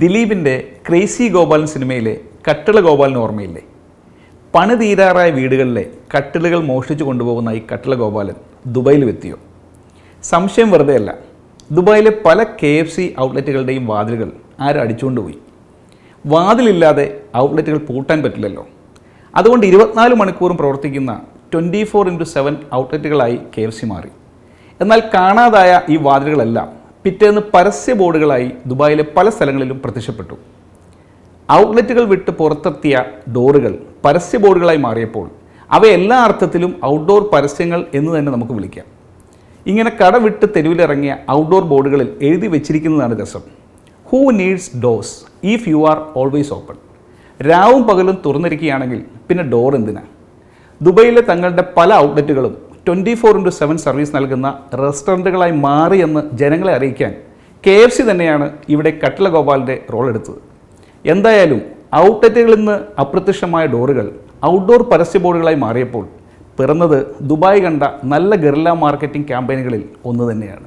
ദിലീപിന്റെ ക്രേസി ഗോപാലൻ സിനിമയിലെ കട്ടിള ഗോപാലിന് ഓർമ്മയില്ലേ? പണി തീരാറായ വീടുകളിലെ കട്ടിലുകൾ മോഷ്ടിച്ചു കൊണ്ടുപോകുന്ന ഈ കട്ടിള ഗോപാലൻ ദുബായിൽ എത്തിയോ സംശയം വെറുതെയല്ല. ദുബായിലെ പല കെ എഫ് സി ഔട്ട്ലെറ്റുകളുടെയും വാതിലുകൾ ആരും അടിച്ചുകൊണ്ടുപോയി? വാതിലില്ലാതെ ഔട്ട്ലെറ്റുകൾ പൂട്ടാൻ പറ്റില്ലല്ലോ. അതുകൊണ്ട് ഇരുപത്തിനാല് മണിക്കൂറും പ്രവർത്തിക്കുന്ന ട്വന്റി ഫോർ ഇന്റു സെവൻ ഔട്ട്ലെറ്റുകളായി കെ എഫ് സി മാറി. എന്നാൽ കാണാതായ ഈ വാതിലുകളെല്ലാം പിറ്റേന്ന് പരസ്യ ബോർഡുകളായി ദുബായിലെ പല സ്ഥലങ്ങളിലും പ്രത്യക്ഷപ്പെട്ടു. ഔട്ട്ലെറ്റുകൾ വിട്ട് പുറത്തെത്തിയ ഡോറുകൾ പരസ്യ ബോർഡുകളായി മാറിയപ്പോൾ അവ എല്ലാ അർത്ഥത്തിലും ഔട്ട്ഡോർ പരസ്യങ്ങൾ എന്ന് തന്നെ നമുക്ക് വിളിക്കാം. ഇങ്ങനെ കട വിട്ട് തെരുവിലിറങ്ങിയ ഔട്ട്ഡോർ ബോർഡുകളിൽ എഴുതി വെച്ചിരിക്കുന്നതാണ് രസം. Who needs doors if you are always open രാവും പകലും തുറന്നിരിക്കുകയാണെങ്കിൽ പിന്നെ ഡോർ എന്തിനാ? ദുബൈയിലെ തങ്ങളുടെ പല ഔട്ട്ലെറ്റുകളും twenty four into seven service നൽകുന്ന റെസ്റ്റോറന്റുകളായി മാറിയെന്ന് ജനങ്ങളെ അറിയിക്കാൻ കെ എഫ് സി തന്നെയാണ് ഇവിടെ കട്ടില ഗോപാലിന്റെ റോൾ എടുത്തത്. എന്തായാലും ഔട്ട്ലെറ്റുകളിൽ നിന്ന് അപ്രത്യക്ഷമായ ഡോറുകൾ ഔട്ട്ഡോർ പരസ്യ ബോർഡുകളായി മാറിയപ്പോൾ പിറന്നത് ദുബായ് കണ്ട നല്ല ഗറില്ല മാർക്കറ്റിംഗ് ക്യാമ്പയിനുകളിൽ ഒന്ന് തന്നെയാണ്.